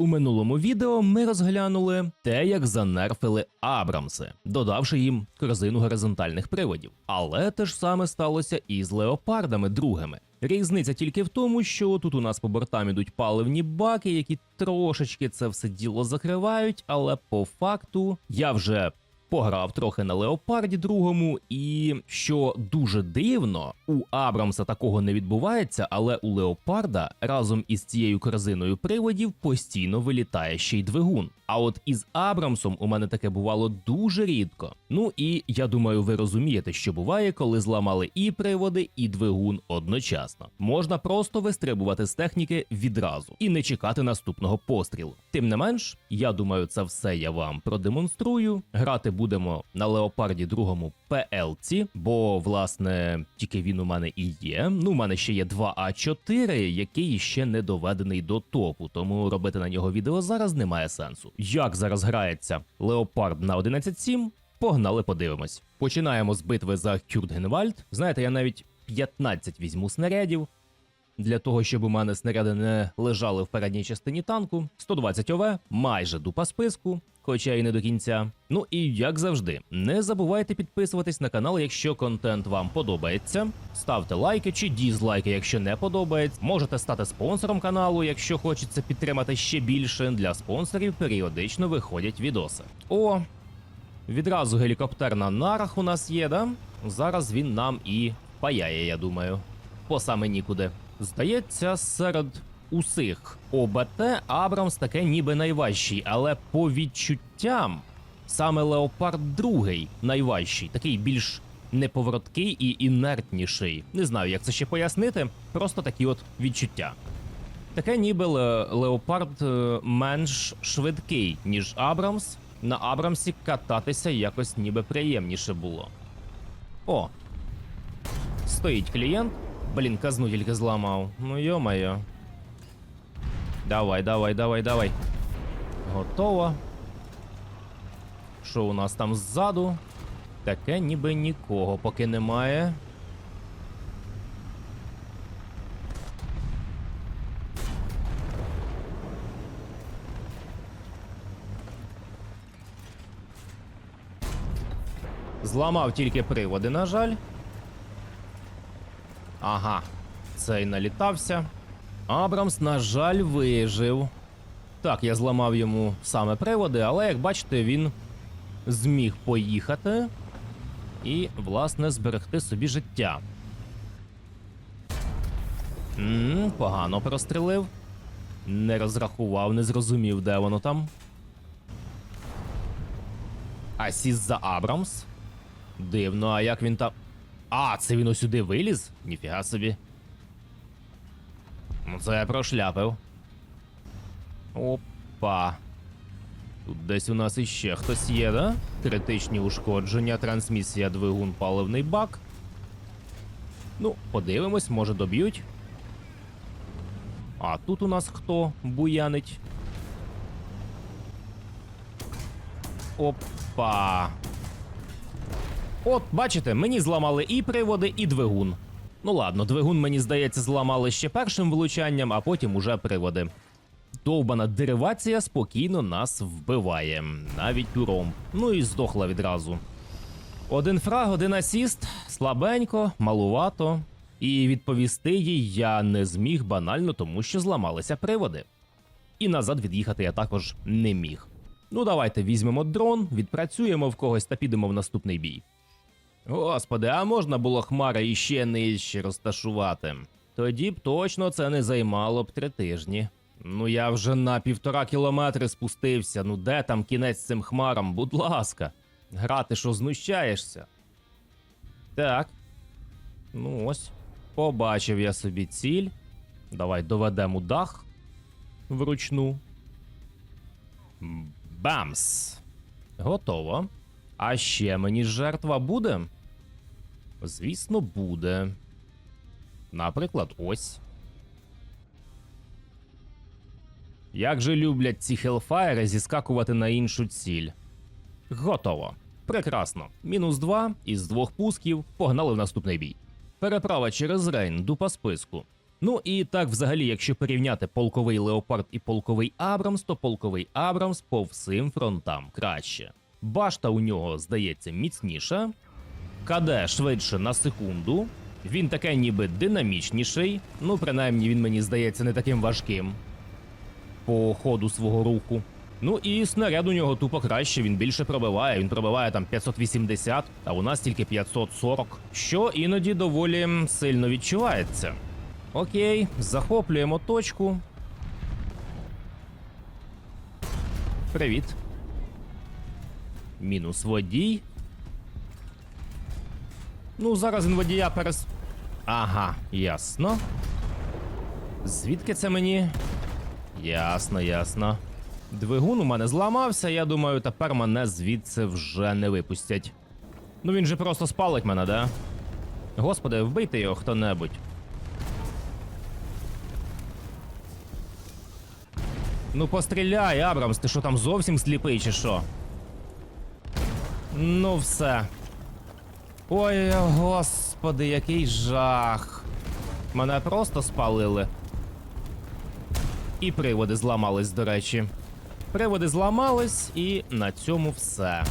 У минулому відео ми розглянули те, як занерфили Абрамси, додавши їм корзину горизонтальних приводів. Але те ж саме сталося і з леопардами другими. Різниця тільки в тому, що тут у нас по бортам ідуть паливні баки, які трошечки це все діло закривають, але по факту я вже пограв трохи на леопарді другому, і що дуже дивно, у Абрамса такого не відбувається, але у леопарда разом із цією корзиною приводів постійно вилітає ще й двигун. А от із Абрамсом у мене таке бувало дуже рідко. Ну і я думаю, ви розумієте, що буває, коли зламали і приводи, і двигун одночасно. Можна просто вистрибувати з техніки відразу і не чекати наступного пострілу. Тим не менш, я думаю, це все я вам продемонструю. Грати будемо на леопарді другому PLC, бо власне тільки він у мене і є. Ну, у мене ще є 2А4, який ще не доведений до топу, тому робити на нього відео зараз немає сенсу. Як зараз грається леопард на 11.7? Погнали, подивимось. Починаємо з битви за Кюртгенвальд. Знаєте, я навіть 15 візьму снарядів. Для того, щоб у мене снаряди не лежали в передній частині танку, 120 ОВ, майже дупа списку, хоча і не до кінця. Ну і як завжди, не забувайте підписуватись на канал, якщо контент вам подобається. Ставте лайки чи дізлайки, якщо не подобається. Можете стати спонсором каналу, якщо хочеться підтримати ще більше. Для спонсорів періодично виходять відоси. О, відразу гелікоптер на нарах у нас є, да? Зараз він нам і паяє, я думаю. По саме нікуди. Здається, серед усіх ОБТ Абрамс таке ніби найважчий, але по відчуттям саме Леопард другий найважчий, такий більш неповороткий і інертніший. Не знаю, як це ще пояснити, просто такі от відчуття. Таке ніби Леопард е, менш швидкий, ніж Абрамс. На Абрамсі кататися якось ніби приємніше було. О, стоїть клієнт. Блін, казну тільки зламав. Ну йо-моє. Давай, давай, давай, давай. Готово. Що у нас там ззаду? Таке ніби нікого поки немає. Зламав тільки приводи, на жаль. Ага, цей налітався. Абрамс, на жаль, вижив. Так, я зламав йому саме приводи, але як бачите, він зміг поїхати і, власне, зберегти собі життя. м погано прострелив. Не розрахував, не зрозумів, де воно там. Асіс за Абрамс. Дивно, а як він там. А, це він ось сюди виліз? Ніфіга собі. Ну, це я прошляпив. Опа. Тут десь у нас іще хтось є, да? Критичні ушкодження, трансмісія, двигун, паливний бак. Ну, подивимось, може доб'ють. А тут у нас хто буянить? Опа. От, бачите, мені зламали і приводи, і двигун. Ну ладно, двигун, мені здається, зламали ще першим влучанням, а потім уже приводи. Довбана деривація спокійно нас вбиває, навіть уром. Ну і здохла відразу. Один фраг, один асіст, слабенько, малувато. І відповісти їй я не зміг банально, тому що зламалися приводи. І назад від'їхати я також не міг. Ну давайте візьмемо дрон, відпрацюємо в когось та підемо в наступний бій. Господи, а можна було хмари іще нижче розташувати? Тоді б точно це не займало б три тижні. Ну я вже на півтора кілометри спустився. Ну де там кінець цим хмарам, будь ласка. Грати що знущаєшся? Так. Ну ось. Побачив я собі ціль. Давай доведемо дах вручну. Бамс. Готово. А ще мені жертва буде? Звісно, буде. Наприклад, ось. Як же люблять ці хелфайри зіскакувати на іншу ціль. Готово. Прекрасно. Мінус 2 із двох пусків погнали в наступний бій. Переправа через Рейн, дупа списку. Ну і так, взагалі, якщо порівняти полковий Леопард і полковий Абрамс, то полковий Абрамс по всім фронтам краще. Башта у нього, здається, міцніша, КД швидше на секунду. Він таке ніби динамічніший. Ну, принаймні, він мені здається не таким важким по ходу свого руху. Ну і снаряд у нього тупо краще, він більше пробиває. Він пробиває там 580, а у нас тільки 540, що іноді доволі сильно відчувається. Окей, захоплюємо точку. Привіт. Мінус водій. Ну, зараз він водія перес. Ага, ясно. Звідки це мені? Ясно, ясно. Двигун у мене зламався, я думаю, тепер мене звідси вже не випустять. Ну він же просто спалить мене, да? Господи, вбийте його хто-небудь. Ну постріляй, Абрамс, ти що там зовсім сліпий чи що? Ну все. Ой, господи, який жах. Мене просто спалили. І приводи зламались, до речі. Приводи зламались, і на цьому все.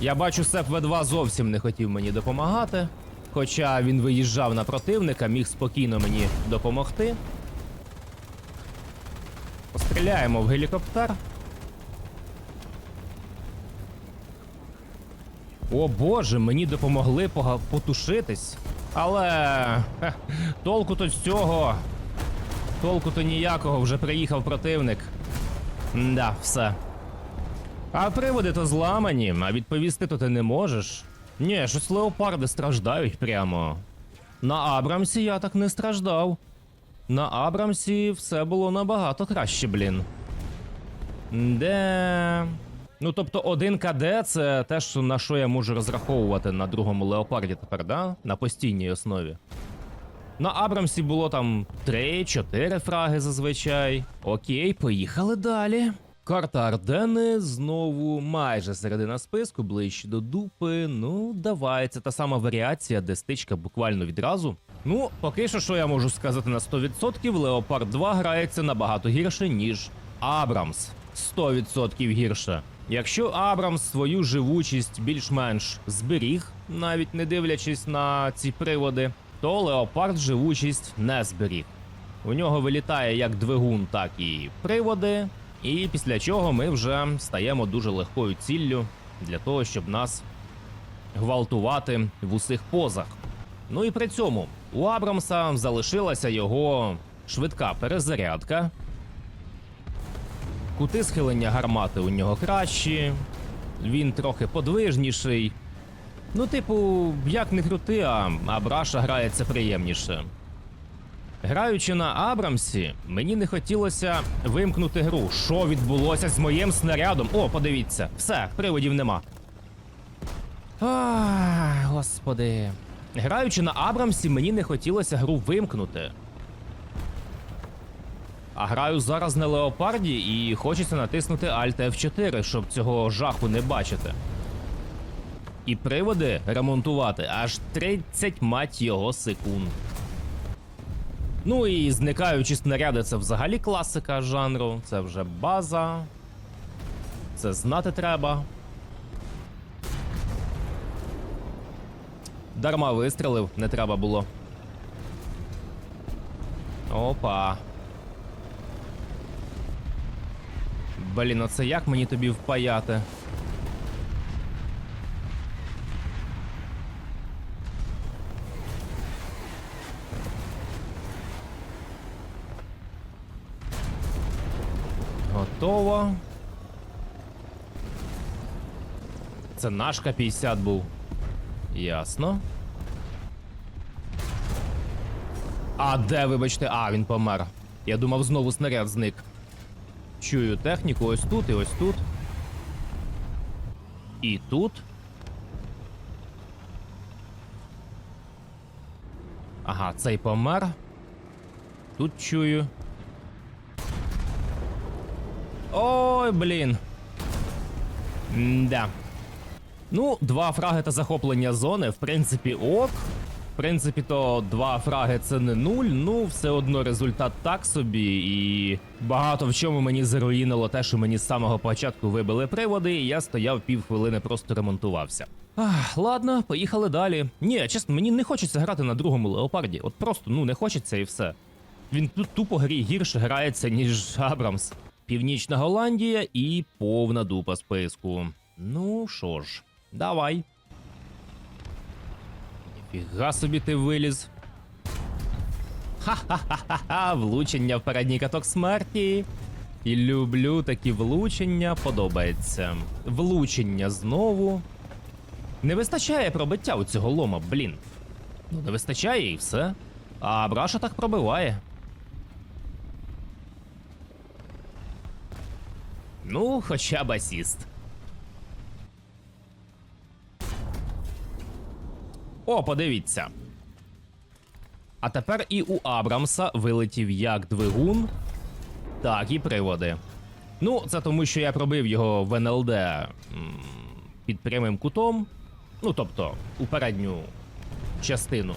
Я бачу, Сеп В2 зовсім не хотів мені допомагати. Хоча він виїжджав на противника, міг спокійно мені допомогти. Постріляємо в гелікоптер. О боже, мені допомогли потушитись. Але толку то з цього. Толку то ніякого, вже приїхав противник. Да, все. А приводи то зламані, а відповісти то ти не можеш. Ні, щось леопарди страждають прямо. На Абрамсі я так не страждав. На Абрамсі все було набагато краще, блін. Де. Ну, тобто, один КД це те, що на що я можу розраховувати на другому леопарді тепер, да? На постійній основі. На Абрамсі було там 3-4 фраги зазвичай. Окей, поїхали далі. Карта Ардени знову майже середина списку, ближче до дупи. Ну, давай, це та сама варіація, де стичка буквально відразу. Ну, поки що, що я можу сказати на 100%, Леопард 2 грається набагато гірше, ніж Абрамс. 100% гірше. Якщо Абрамс свою живучість більш-менш зберіг, навіть не дивлячись на ці приводи, то Леопард живучість не зберіг. У нього вилітає як двигун, так і приводи, і після чого ми вже стаємо дуже легкою ціллю для того, щоб нас гвалтувати в усіх позах. Ну і при цьому у Абрамса залишилася його швидка перезарядка. Кути схилення гармати у нього кращі, він трохи подвижніший. Ну, типу, як не крути, а Абраша грається приємніше. Граючи на Абрамсі, мені не хотілося вимкнути гру. Що відбулося з моїм снарядом? О, подивіться, все, приводів нема. Ах, господи. Граючи на Абрамсі, мені не хотілося гру вимкнути. А граю зараз на Леопарді і хочеться натиснути Alt F4, щоб цього жаху не бачити. І приводи ремонтувати аж 30 мать його секунд. Ну і зникаючі снаряди це взагалі класика жанру, це вже база. Це знати треба. Дарма вистрелив, не треба було. Опа. Блін, оце як мені тобі впаяти? Готово. Це наш К-50 був. Ясно. А де, вибачте, а, він помер. Я думав, знову снаряд зник. Чую техніку ось тут і ось тут. І тут. Ага, цей помер. Тут чую. Ой, блін. Да. Ну, два фраги та захоплення зони, в принципі, ок. Принципі, то два фраги це не нуль, ну все одно результат так собі, і багато в чому мені заруїнило те, що мені з самого початку вибили приводи, і я стояв півхвилини, просто ремонтувався. Ах, ладно, поїхали далі. Ні, чесно, мені не хочеться грати на другому леопарді. От просто ну не хочеться і все. Він тут тупо грі гірше грається, ніж Абрамс. Північна Голландія і повна дупа списку. Ну що ж, давай. Ніфіга собі ти виліз. Ха-ха-ха-ха, влучення в передній каток смерті. І люблю такі влучення, подобається. Влучення знову. Не вистачає пробиття у цього лома, блін. Ну, не вистачає і все. А Браша так пробиває. Ну, хоча б асіст. О, подивіться. А тепер і у Абрамса вилетів як двигун, так і приводи. Ну, це тому, що я пробив його в НЛД під прямим кутом. Ну, тобто, у передню частину.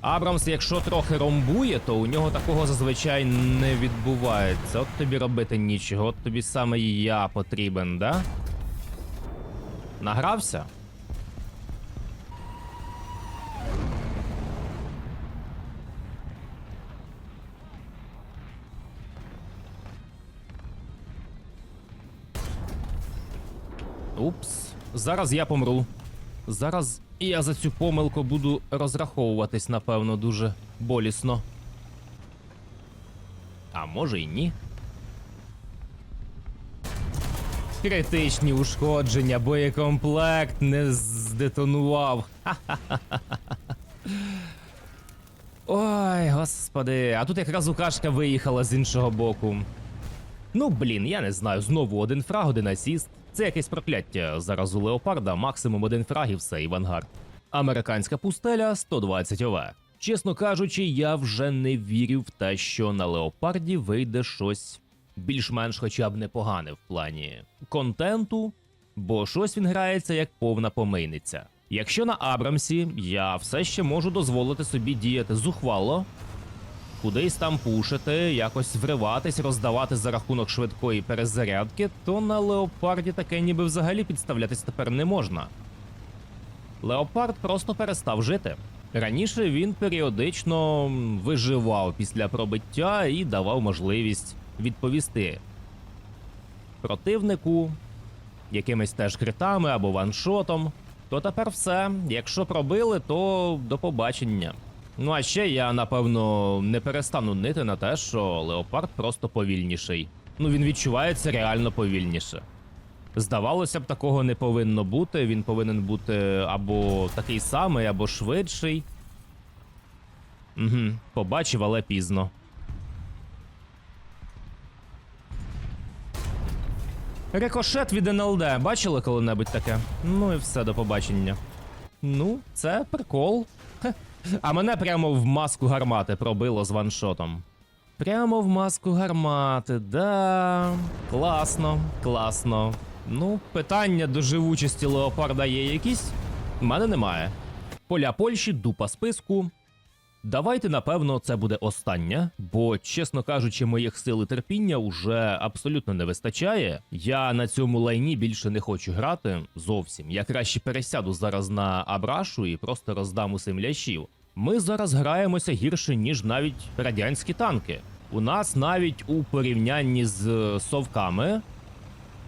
Абрамс, якщо трохи ромбує, то у нього такого зазвичай не відбувається. От тобі робити нічого, от тобі саме я потрібен, да? Награвся? Упс. Зараз я помру. Зараз я за цю помилку буду розраховуватись, напевно, дуже болісно. А може й ні. Критичні ушкодження, боєкомплект не здетонував. Ой, господи, а тут якраз укашка виїхала з іншого боку. Ну, блін, я не знаю, знову один фраг, один асіст. Це якесь прокляття. Зараз у Леопарда максимум один фраг і все, і вангард. Американська пустеля 120 ОВ. Чесно кажучи, я вже не вірю в те, що на Леопарді вийде щось більш-менш хоча б непогане в плані контенту, бо щось він грається як повна помийниця. Якщо на Абрамсі я все ще можу дозволити собі діяти зухвало, кудись там пушити, якось вриватись, роздавати за рахунок швидкої перезарядки, то на леопарді таке ніби взагалі підставлятись тепер не можна. Леопард просто перестав жити. Раніше він періодично виживав після пробиття і давав можливість відповісти противнику якимись теж критами або ваншотом. То тепер все. Якщо пробили, то до побачення. Ну а ще я напевно не перестану нити на те, що леопард просто повільніший. Ну він відчувається реально повільніше. Здавалося б, такого не повинно бути. Він повинен бути або такий самий, або швидший. Угу, побачив, але пізно. Рикошет від НЛД. Бачили коли-небудь таке? Ну і все, до побачення. Ну, це прикол. Хе. А мене прямо в маску гармати пробило з ваншотом. Прямо в маску гармати, да. Класно, класно. Ну, питання до живучості леопарда є якісь? У мене немає. Поля Польщі, дупа списку. Давайте, напевно, це буде остання, бо, чесно кажучи, моїх сил і терпіння уже абсолютно не вистачає. Я на цьому лайні більше не хочу грати зовсім. Я краще пересяду зараз на Абрашу і просто роздам усім лящів. Ми зараз граємося гірше, ніж навіть радянські танки. У нас навіть у порівнянні з е, совками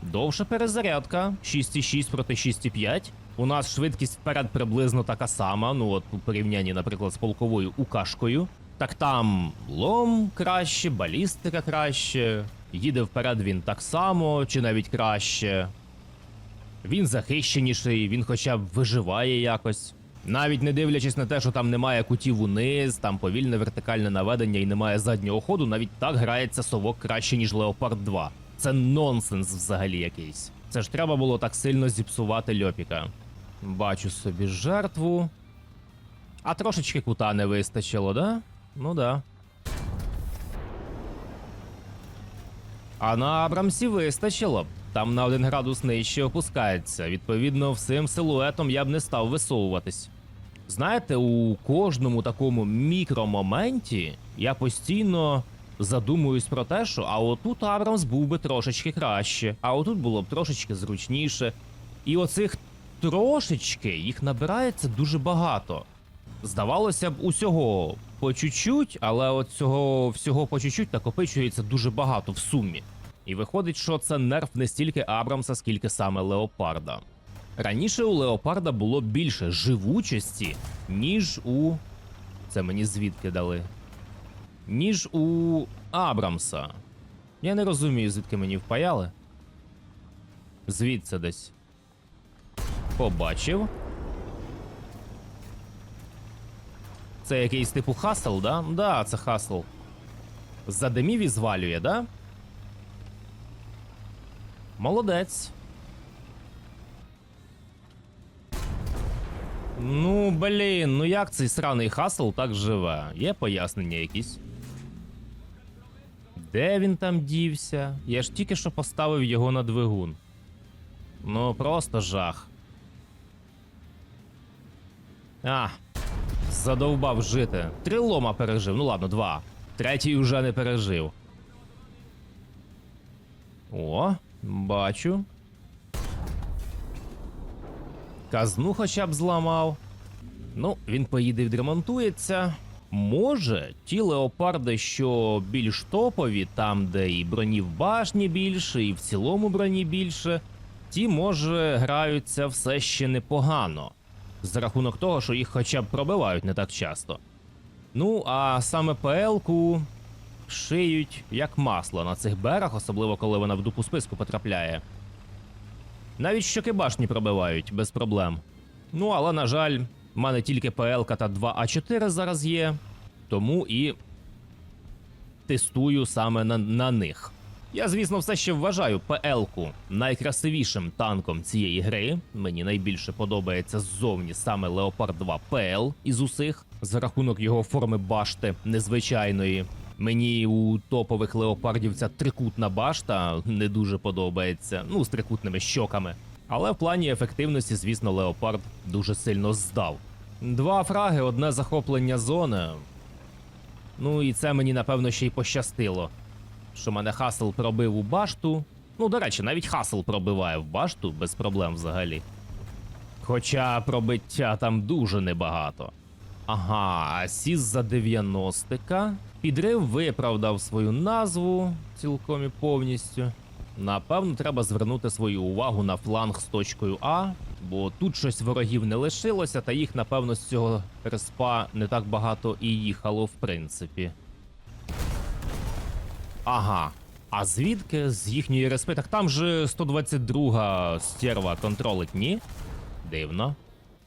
довша перезарядка 6,6 проти 6,5. У нас швидкість вперед приблизно така сама. Ну от у порівнянні, наприклад, з полковою укашкою. Так там лом краще, балістика краще. Їде вперед він так само, чи навіть краще. Він захищеніший, він хоча б виживає якось. Навіть не дивлячись на те, що там немає кутів униз, там повільне вертикальне наведення і немає заднього ходу, навіть так грається совок краще, ніж Леопард 2. Це нонсенс взагалі якийсь. Це ж треба було так сильно зіпсувати льопіка. Бачу собі жертву. А трошечки кута не вистачило, да? Ну да. А на Абрамсі вистачило. Там на один градус нижче опускається. Відповідно, всім силуетом я б не став висовуватись. Знаєте, у кожному такому мікромоменті я постійно задумуюсь про те, що а отут Абрамс був би трошечки краще, а отут було б трошечки зручніше. І оцих трошечки їх набирається дуже багато. Здавалося б, усього по чуть-чуть, але от цього всього по чуть-чуть накопичується дуже багато в сумі. І виходить, що це нерв не стільки Абрамса, скільки саме Леопарда. Раніше у Леопарда було більше живучості, ніж у. Це мені звідки дали. Ніж у Абрамса. Я не розумію, звідки мені впаяли. Звідси десь. Побачив. Це якийсь типу хасл, да? Да, це хасл. Задимів і звалює, да? Молодець. Ну, блін, ну як цей сраний хасл так живе? Є пояснення якісь? Де він там дівся? Я ж тільки що поставив його на двигун. Ну, просто жах. А, задовбав жити. Три лома пережив. Ну ладно, два. Третій уже не пережив. О, бачу. Казну хоча б зламав. Ну, він поїде відремонтується. Може, ті леопарди, що більш топові, там, де і броні в башні більше, і в цілому броні більше, ті, може, граються все ще непогано. За рахунок того, що їх хоча б пробивають не так часто. Ну, а саме ПЛ-ку шиють як масло на цих берах, особливо коли вона в дупу списку потрапляє. Навіть щоки башні пробивають без проблем. Ну, але, на жаль, в мене тільки ПЛ та 2А4 зараз є, тому і тестую саме на, на них. Я, звісно, все ще вважаю ПЛ-ку найкрасивішим танком цієї гри. Мені найбільше подобається ззовні саме Leopard 2 ПЛ із усіх, за рахунок його форми башти незвичайної. Мені у топових леопардів ця трикутна башта не дуже подобається, ну з трикутними щоками. Але в плані ефективності, звісно, леопард дуже сильно здав. Два фраги, одне захоплення зони. Ну і це мені напевно ще й пощастило. Що мене Хасл пробив у башту. Ну, до речі, навіть Хасл пробиває в башту без проблем взагалі. Хоча пробиття там дуже небагато. Ага, а за 90-ка. Підрив виправдав свою назву цілком і повністю. Напевно, треба звернути свою увагу на фланг з точкою А, бо тут щось ворогів не лишилося, та їх, напевно, з цього респа не так багато і їхало, в принципі. Ага. А звідки з їхньої респи? Так там же 122 стерва контролить, ні? Дивно.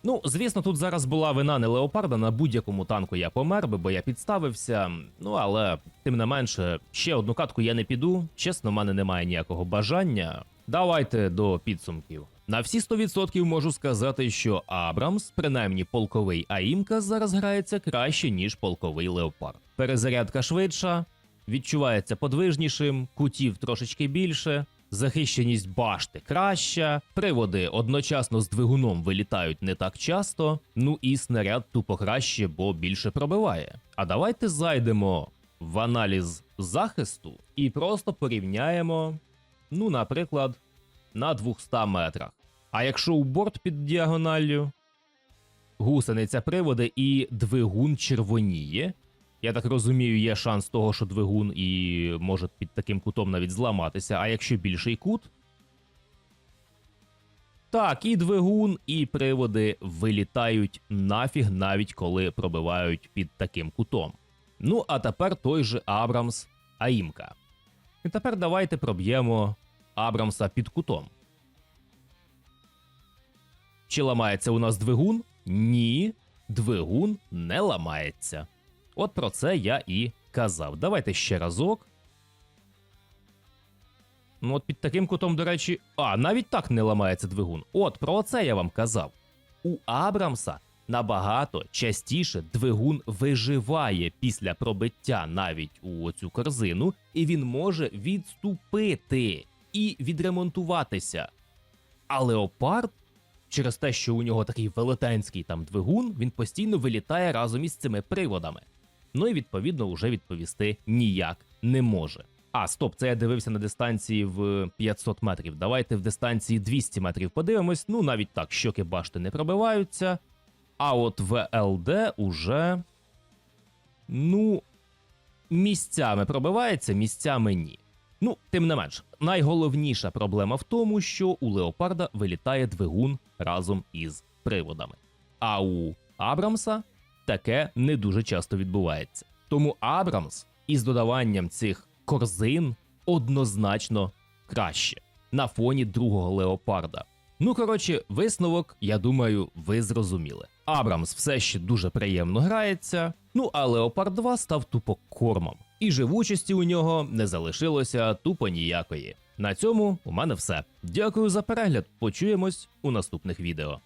Ну, звісно, тут зараз була вина не леопарда. На будь-якому танку я помер би, бо я підставився. Ну але тим не менше, ще одну катку я не піду. Чесно, в мене немає ніякого бажання. Давайте до підсумків. На всі 100% можу сказати, що Абрамс, принаймні полковий Аїмка, зараз грається краще, ніж полковий леопард. Перезарядка швидша, відчувається подвижнішим, кутів трошечки більше. Захищеність башти краща, приводи одночасно з двигуном вилітають не так часто. Ну і снаряд тупо краще, бо більше пробиває. А давайте зайдемо в аналіз захисту і просто порівняємо, ну, наприклад, на 200 метрах. А якщо у борт під діагоналлю, гусениця приводи і двигун червоніє. Я так розумію, є шанс того, що двигун і може під таким кутом навіть зламатися. А якщо більший кут. Так, і двигун, і приводи вилітають нафіг, навіть коли пробивають під таким кутом. Ну, а тепер той же Абрамс Аїмка. І тепер давайте проб'ємо Абрамса під кутом. Чи ламається у нас двигун? Ні, двигун не ламається. От про це я і казав. Давайте ще разок. Ну, от під таким кутом, до речі, а, навіть так не ламається двигун. От про це я вам казав. У Абрамса набагато частіше двигун виживає після пробиття навіть у цю корзину, і він може відступити і відремонтуватися. А леопард через те, що у нього такий велетенський там двигун, він постійно вилітає разом із цими приводами. Ну і відповідно вже відповісти ніяк не може. А, стоп, це я дивився на дистанції в 500 метрів. Давайте в дистанції 200 метрів подивимось. Ну навіть так, щоки башти не пробиваються. А от в ЛД уже. Ну, місцями пробивається, місцями ні. Ну, тим не менш, найголовніша проблема в тому, що у леопарда вилітає двигун разом із приводами. А у Абрамса таке не дуже часто відбувається. Тому Абрамс із додаванням цих корзин однозначно краще на фоні другого леопарда. Ну коротше, висновок, я думаю, ви зрозуміли. Абрамс все ще дуже приємно грається. Ну а Леопард 2 став тупо кормом, і живучості у нього не залишилося тупо ніякої. На цьому у мене все. Дякую за перегляд. Почуємось у наступних відео.